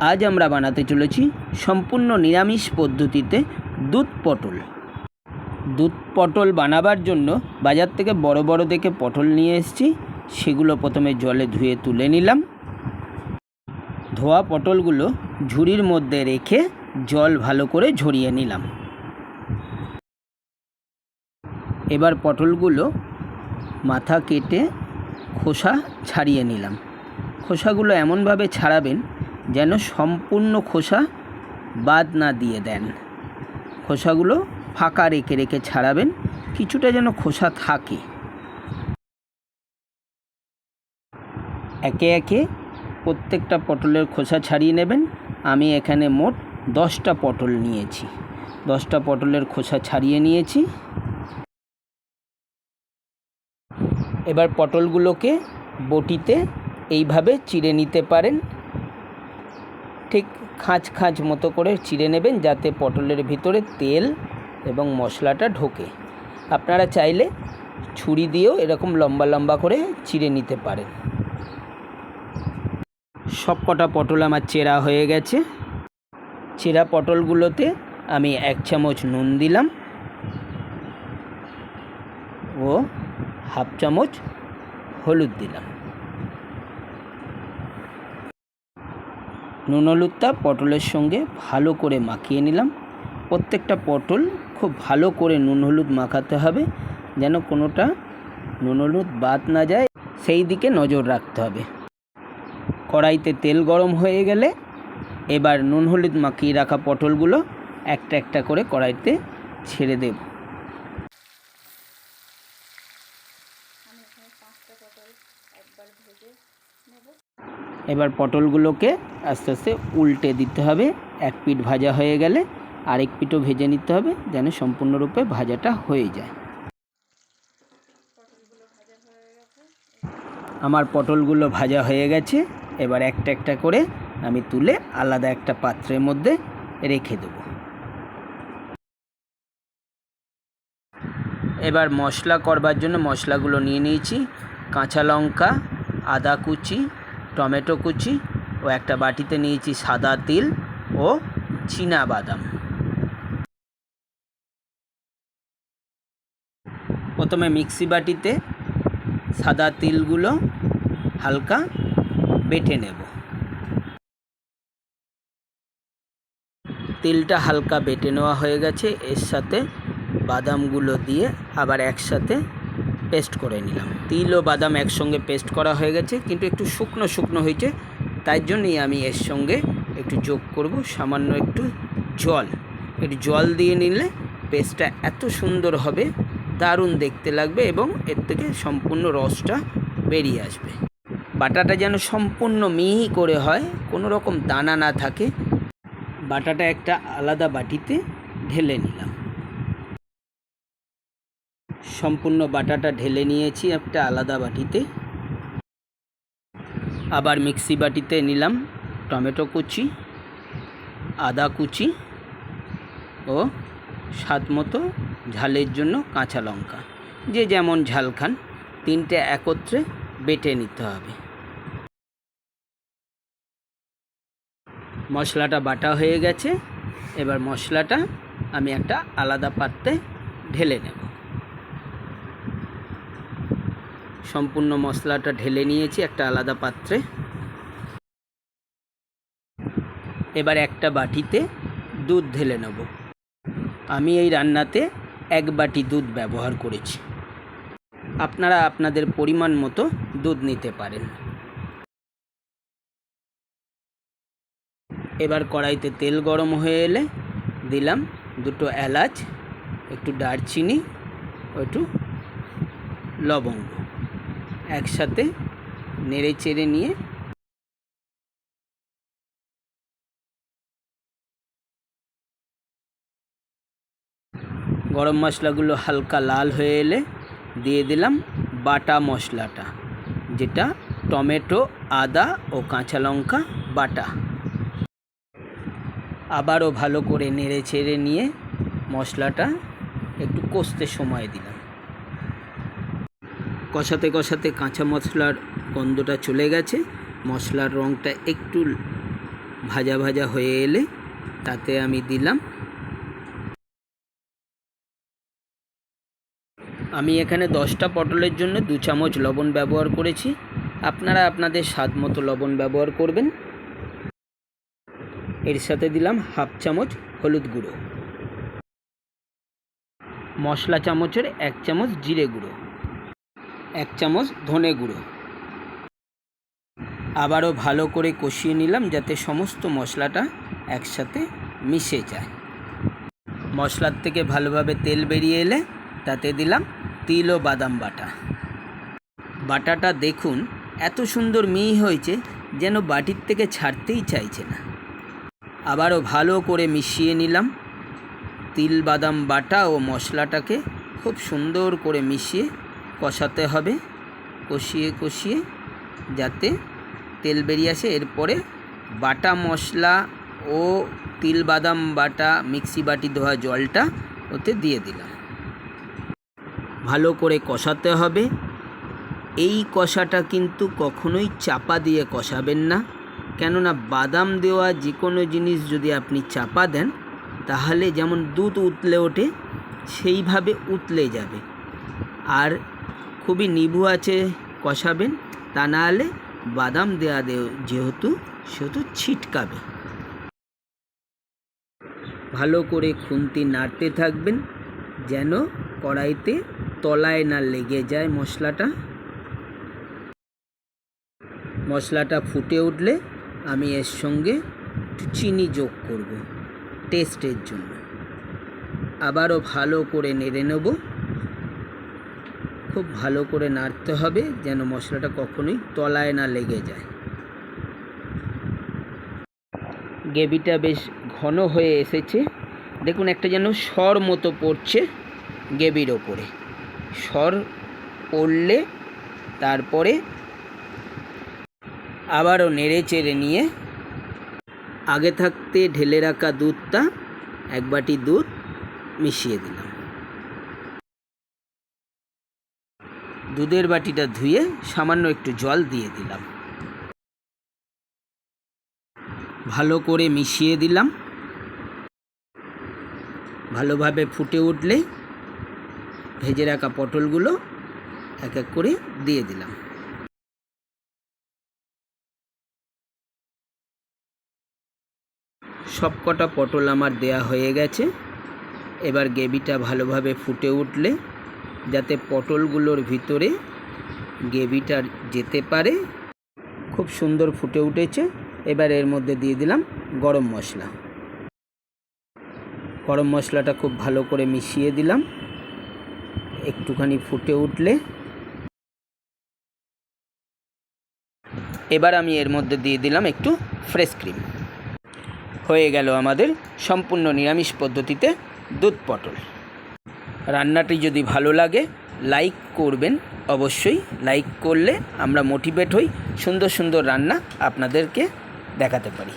আজ আমরা বানাতে চলেছি সম্পূর্ণ নিরামিষ পদ্ধতিতে দুধ পটল। দুধ পটল বানাবার জন্য বাজার থেকে বড় বড় দেখে পটল নিয়ে এসেছি। সেগুলো প্রথমে জলে ধুয়ে তুলে নিলাম। ধোয়া পটলগুলো ঝুড়ির মধ্যে রেখে জল ভালো করে ঝরিয়ে নিলাম। এবার পটলগুলো মাথা কেটে খোসা ছাড়িয়ে নিলাম। খোসাগুলো এমনভাবে ছাড়াবেন যেন সম্পূর্ণ খোসা বাদ না দিয়ে দেন। খোসাগুলো ফাঁকা রেখে রেখে ছাড়াবেন, কিছুটা যেন খোসা থাকে। একে একে প্রত্যেকটা পটলের খোসা ছাড়িয়ে নেবেন। আমি এখানে মোট দশটা পটল নিয়েছি। দশটা পটলের খোসা ছাড়িয়ে নিয়েছি। এবার পটলগুলোকে বটিতে এইভাবে চিড়ে নিতে পারেন। ঠিক খাঁচ খাঁচ মতো করে চিড়ে নেবেন যাতে পটলের ভিতরে তেল এবং মশলাটা ঢোকে। আপনারা চাইলে ছুরি দিয়েও এরকম লম্বা লম্বা করে চিড়ে নিতে পারেন। সব কটা পটল আমার চেরা হয়ে গেছে। চেরা পটলগুলোতে আমি এক চামচ নুন দিলাম ও হাফ চামচ হলুদ দিলাম। নুন হলুদটা পটলের সঙ্গে ভালো করে মাখিয়ে নিলাম। প্রত্যেকটা পটল খুব ভালো করে নুন হলুদ মাখাতে হবে, যেন কোনোটা নুন হলুদ বাদ না যায়। সেই দিকে নজর রাখতে হবে। কড়াইতে তেল গরম হয়ে গেলে এবার নুন হলুদ মাখিয়ে রাখা পটলগুলো একটা একটা করে কড়াইতে ছেড়ে দেব। এবার পটলগুলোকে আস্তে আস্তে উল্টে দিতে হবে। এক পিঠ ভাজা হয়ে গেলে আরেক পিঠও ভেজে নিতে হবে যেন সম্পূর্ণরূপে ভাজাটা হয়ে যায়। আমার পটলগুলো ভাজা হয়ে গেছে। এবার একটা একটা করে আমি তুলে আলাদা একটা পাত্রের মধ্যে রেখে দেবো। এবার মশলা করবার জন্য মশলাগুলো নিয়ে নিয়েছি। কাঁচা লঙ্কা, আদা কুচি টমেটো কুচি ও একটা বাটিতে নিয়েছি সাদা তিল ও চীনা বাদাম। প্রথমে মিক্সি বাটিতে সাদা তিলগুলো হালকা বেটে নেব। তিলটা হালকা বেটে নেওয়া হয়ে গেছে, এর সাথে বাদামগুলো দিয়ে আবার একসাথে পেস্ট করে নিলাম। তিল ও বাদাম একসঙ্গে পেস্ট করা হয়ে গেছে, কিন্তু একটু শুকনো শুকনো হয়েছে, তাই জন্যই আমি এর সঙ্গে একটু যোগ করব, সামান্য একটু জল। একটু জল দিয়ে নিলে পেস্টটা এত সুন্দর হবে, দারুণ দেখতে লাগবে এবং এর থেকে সম্পূর্ণ রসটা বেরিয়ে আসবে। বাটাটা যেন সম্পূর্ণ মিহি করে হয়, কোনো রকম দানা না থাকে। বাটাটা একটা আলাদা বাটিতে ঢেলে নিলাম। সম্পূর্ণ বাটাটা ঢেলে নিয়েছি একটা আলাদা বাটিতে। আবার মিক্সি বাটিতে নিলাম টমেটো কুচি, আদা কুচি ও স্বাদ মতো ঝালের জন্য কাঁচা লঙ্কা। যে যেমন ঝাল খান, তিনটে একত্রে বেটে নিতে হবে। মশলাটা বাটা হয়ে গেছে, এবার মশলাটা আমি একটা আলাদা পাত্রে ঢেলে নেব। সম্পূর্ণ মশলাটা ঢেলে নিয়েছি, একটা আলাদা পাত্রে। এবার একটা বাটিতে দুধ ঢেলে নেব। আমি এই রান্নাতে এক বাটি দুধ ব্যবহার করেছি। আপনারা আপনাদের পরিমাণ মতো দুধ নিতে পারেন। এবার কড়াইতে তেল গরম হয়ে এলে দিলাম দুটো এলাচ, একটু দারচিনি, একটু লবঙ্গ। একসাথে নেড়ে চেড়ে নিয়ে গরম মশলাগুলো হালকা লাল হয়ে এলে দিয়ে দিলাম বাটা মশলাটা, যেটা টমেটো, আদা ও কাঁচা লঙ্কা বাটা। আবারও ভালো করে নেড়ে চেড়ে নিয়ে মশলাটা একটু কষতে সময় দিলাম। কষাতে কষাতে কাঁচা মশলার গন্ধটা চলে গেছে। মশলার রঙটা একটু ভাজা ভাজা হয়ে এলে তাতে আমি দিলাম। আমি এখানে দশটা পটলের জন্য দু চামচ লবণ ব্যবহার করেছি। আপনারা আপনাদের স্বাদ মতো লবণ ব্যবহার করবেন। এর সাথে দিলাম হাফ চামচ হলুদ গুঁড়ো। মশলা চামচের এক চামচ জিরে গুঁড়ো। এক চামচ ধনে গুঁড়ো। আবারও ভালো করে কষিয়ে নিলাম যাতে সমস্ত মশলাটা একসাথে মিশে যায়। মশলার থেকে ভালোভাবে তেল বেরিয়ে এলে তাতে দিলাম তিল ও বাদাম বাটা। বাটাটা দেখুন এত সুন্দর মিহি হয়েছে যেন বাটির থেকে ছাড়তেই চাইছে না। আবারও ভালো করে মিশিয়ে নিলাম। তিল, বাদাম, বাটা ও মশলাটাকে খুব সুন্দর করে মিশিয়ে কষাতে হবে। কষিয়ে কষিয়ে যাতে তেল বেরিয়ে আসে। এরপরে বাটা মশলা ও তিল বাদাম বাটা মিক্সি বাটি ধোয়া জলটা ওতে দিয়ে দিলাম। ভালো করে কষাতে হবে। এই কষাটা কিন্তু কখনোই চাপা দিয়ে কষাবেন না। কেননা বাদাম দেওয়া যে কোনো জিনিস যদি আপনি চাপা দেন, তাহলে যেমন দুধ উতলে ওঠে, সেইভাবে উতলে যাবে। আর খুবই নিভু আছে কষাবেন, তা না হলে বাদাম দেওয়া দেও, যেহেতু সেহেতু ছিটকাবে। ভালো করে খুন্তি নাড়তে থাকবেন, যেন কড়াইতে তলায় না লেগে যায় মশলাটা। মশলাটা ফুটে উঠলে আমি এর সঙ্গে চিনি যোগ করব, টেস্টের জন্য। আবারও ভালো করে নেড়ে নেব। খুব ভালো করে নাড়তে হবে যেন মশলাটা কখনোই তলায় না লেগে যায়। গ্রেভিটা বেশ ঘন হয়ে এসেছে। দেখুন, একটা যেন স্বর মতো পড়ছে গ্রেভির ওপরে। স্বর পড়লে তারপরে আবারও নেড়ে চেড়ে নিয়ে আগে থাকতে ঢেলে রাখা দুধটা এক বাটি দুধ মিশিয়ে দিলাম। দুধের বাটিটা ধুয়ে সামান্য একটু জল দিয়ে দিলাম। ভালো করে মিশিয়ে দিলাম। ভালোভাবে ফুটে উঠলে ভেজে রাখা পটলগুলো এক এক করে দিয়ে দিলাম। সব কটা পটল আমার দেয়া হয়ে গেছে। এবার গ্রেভিটা ভালোভাবে ফুটে উঠলে যাতে পটলগুলোর ভিতরে গ্রেভিটা যেতে পারে। খুব সুন্দর ফুটে উঠেছে। এবার এর মধ্যে দিয়ে দিলাম গরম মশলা। গরম মশলাটা খুব ভালো করে মিশিয়ে দিলাম। একটুখানি ফুটে উঠলে। এবার আমি এর মধ্যে দিয়ে দিলাম একটু ফ্রেশ ক্রিম। হয়ে গেল আমাদের সম্পূর্ণ নিরামিষ পদ্ধতিতে দুধ পটল। রান্নাটি যদি ভালো লাগে লাইক করবেন। অবশ্যই লাইক করলে আমরা মোটিভেট হই, সুন্দর সুন্দর রান্না আপনাদেরকে দেখাতে পারি।